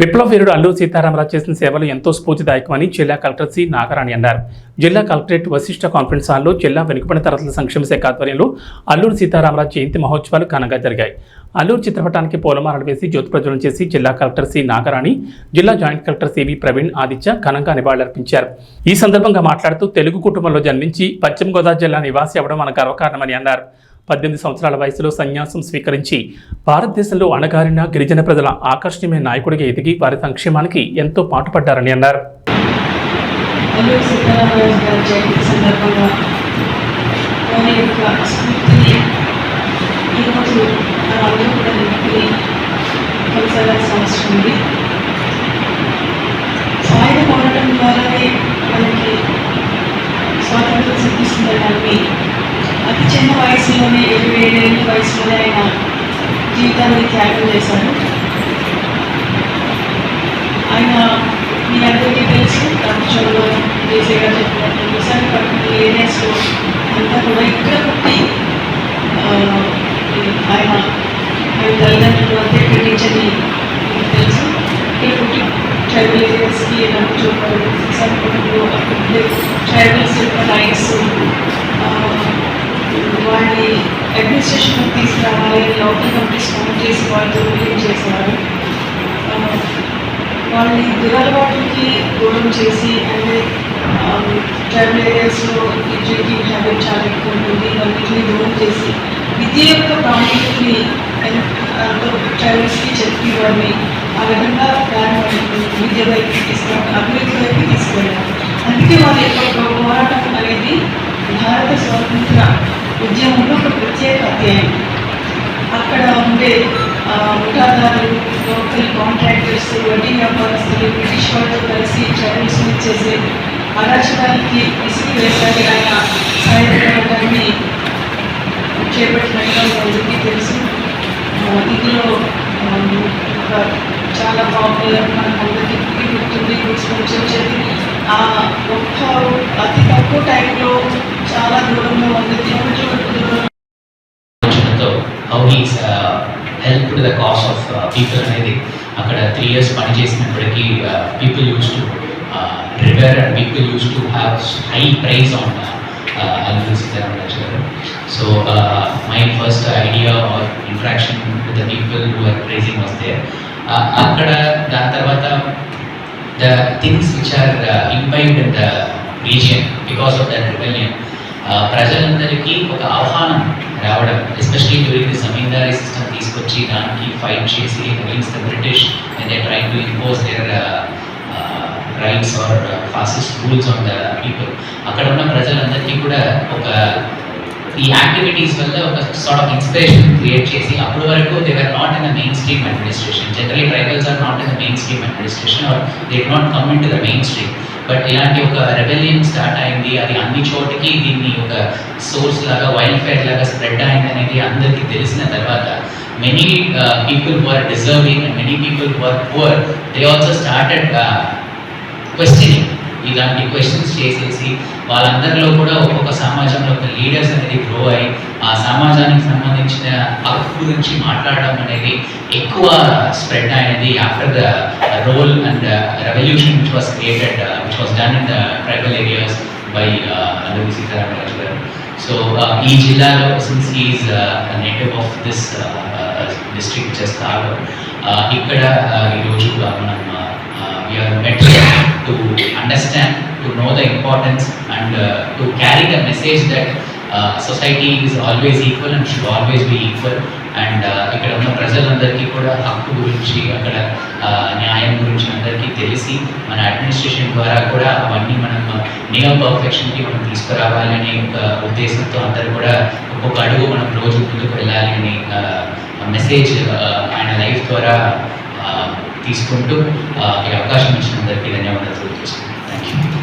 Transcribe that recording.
విప్లవ వీరుడు అల్లూరు సీతారామరాజు చేసిన సేవలు ఎంతో స్ఫూర్తిదాయకమని జిల్లా కలెక్టర్ సి నాగరాణి అన్నారు. జిల్లా కలెక్టరేట్ వశిష్ట కాన్ఫరెన్స్ హాల్లో జిల్లా వెనుకబడిన తరగతుల సంక్షేమ శాఖ ఆధ్వర్యంలో అల్లూరు సీతారామరాజు జయంతి మహోత్సవాలు ఘనంగా జరిగాయి. అల్లూరు చిత్రపటానికి పూలమాలలు వేసి జ్యోతి ప్రజ్వలన చేసి జిల్లా కలెక్టర్ సి నాగరాణి జిల్లా joint collector C V Praveen Aditya ఘనంగా నివాళులర్పించారు. ఈ సందర్భంగా మాట్లాడుతూ తెలుగు కుటుంబంలో జన్మించి పశ్చిమ గోదావరి జిల్లా నివాసి అవ్వడం మన గర్వకారణమని అన్నారు. పద్దెనిమిది సంవత్సరాల వయసులో సన్యాసం స్వీకరించి భారతదేశంలో అణగారిన గిరిజన ప్రజల ఆకర్షణీయమైన నాయకుడిగా ఎదిగి వారి సంక్షేమానికి ఎంతో పాటుపడ్డారని అన్నారు. అల్లూరి సీతారామరాజు గారి జయంతి సందర్భంగా వారి యొక్క స్ఫూర్తిని ఈరోజు మనం అందరూ కూడా నింపుకుని కొనసాగాల్సిన అవసరం ఉంది సాయుధ పోరాటం ద్వారానే మనకి స్వాతంత్రం సిద్ధిస్తుందనడానికి అతి చిన్న వయసులోనే ఇరవై ఏడేళ్ళ వయసులోనే ఆయన జీవితాన్ని త్యాగం చేశారు ఆయన మీ అందరికీ తెలుసు ప్రపంచంలో ఈజీగా చెప్పినట్టు విశాఖపట్నం ఏరియాస్లో అంతా కూడా ఇక్కడ పుట్టి ఆ, ఆయన ఆయన తల్లిదండ్రులు అంతా ఇక్కడ టీచర్ని మీకు తెలుసు ఇక్కడ పుట్టి ట్రైబల్ ఏరియాస్కి నన్ను చూపారు విశాఖపట్నంలో అక్కడ ట్రైబల్స్ యొక్క రైట్స్ వాళ్ళని అడ్మినిస్ట్రేషన్ తీసుకురావాలి లోకల్ కమిటీస్ ఫోన్ చేసి వాళ్ళతో మీటింగ్ చేసేవారు. వాళ్ళని దురలవాటుకి దూరం చేసి అంటే ట్రైబల్ ఏరియాస్లో డ్రింకింగ్ హ్యాబిట్ చాలా ఎక్కువ ఉంటుంది. వాళ్ళని దూరం చేసి విద్య యొక్క ప్రాముఖ్యతని ట్రైబల్స్కి చెప్పి వాళ్ళని ఆ విధంగా ప్రారంభం విద్య వైపు తీసుకురావడం అభివృద్ధి అక్కడ ఉండే ఆ, ముఠాదారులు లోకల్ కాంట్రాక్టర్స్ వడ్డీ వ్యాపారస్తులు బ్రిటిష్ వాళ్ళతో కలిసి ట్రైబల్స్ చేసే అరాచకాలకి ఇసుకు వేసారి ఆయన సాయుధ చేపట్టినట్టుగా అందరికీ తెలుసు ఆ, ఇందులో ఆ, ఒక చాలా పాపులర్ మనకందరికీ గుర్తుంది గుర్తుకొచ్చి వచ్చేది ఆ ఒక్క అతి తక్కువ టైంలో చాలా దూరంలో వంద కిలోమీటర్ల దూరం ఆలోచనతో how he's help to the cause of people అనేది అక్కడ త్రీ ఇయర్స్ పని చేసినప్పటికీ people used to river and people used to have high price on Alluri Sitarama Raju గారు so my first idea or interaction with the people who are praising వస్తే అక్కడ దాని తర్వాత the things which are implied in the region because of that rebellion ప్రజలందరికీ ఒక ఆహ్వానం రావడం especially during the zamindari system తీసుకొచ్చి దానికి ఫైట్ చేసి against the British and they try to impose their rights or fascist rules on the people అక్కడ ఉన్న ప్రజలందరికీ కూడా ఒక ఈ యాక్టివిటీస్ వల్ల ఒక సార్ట్ ఆఫ్ ఇన్స్పిరేషన్ క్రియేట్ చేసి అప్పటి వరకు they are not in the main stream administration generally tribals are not in the main stream administration or they not come in to the main stream but ఇలాంటి ఒక rebellion start అయింది. అది అన్ని చోటికి దీన్ని ఒక సోర్స్ లాగా వైల్డ్ ఫైర్ లాగా స్ప్రెడ్ అయింది అనేది అందరికీ తెలిసిన తర్వాత many people who are deserving and many people who are poor they also started questioning ఇలాంటి క్వశ్చన్స్ చేసేసి వాళ్ళందరిలో కూడా ఒక్కొక్క సమాజంలో ఒక లీడర్స్ అనేది గ్రో అయ్యి ఆ సమాజానికి సంబంధించిన హక్కు గురించి మాట్లాడడం అనేది ఎక్కువ స్ప్రెడ్ అయినది after the role and revolution which was created which was done in the tribal areas by Alluri Sitarama Raju గారు సో ఈ జిల్లాలో since is native of this district just కాదు ఇక్కడ uh, ఈరోజు uh, మనం we are met to understand to know the importance and to carry the message that society is always equal and should always be equal and ఇక్కడ ఉన్న ప్రజలందరికీ కూడా హక్కు గురించి అక్కడ న్యాయం గురించి అందరికీ తెలిసి మన అడ్మినిస్ట్రేషన్ ద్వారా కూడా అవన్నీ మనం నియమ పర్ఫెక్షన్కి మనం తీసుకురావాలనే ఒక ఉద్దేశంతో అందరూ కూడా ఒక్కొక్క అడుగు మనం రోజు ముందుకు వెళ్ళాలి అనే మెసేజ్ ఆయన లైఫ్ ద్వారా తీసుకుంటూ ఈ అవకాశం ఇచ్చిన అందరికీ ధన్యవాదాలు థ్యాంక్ యూ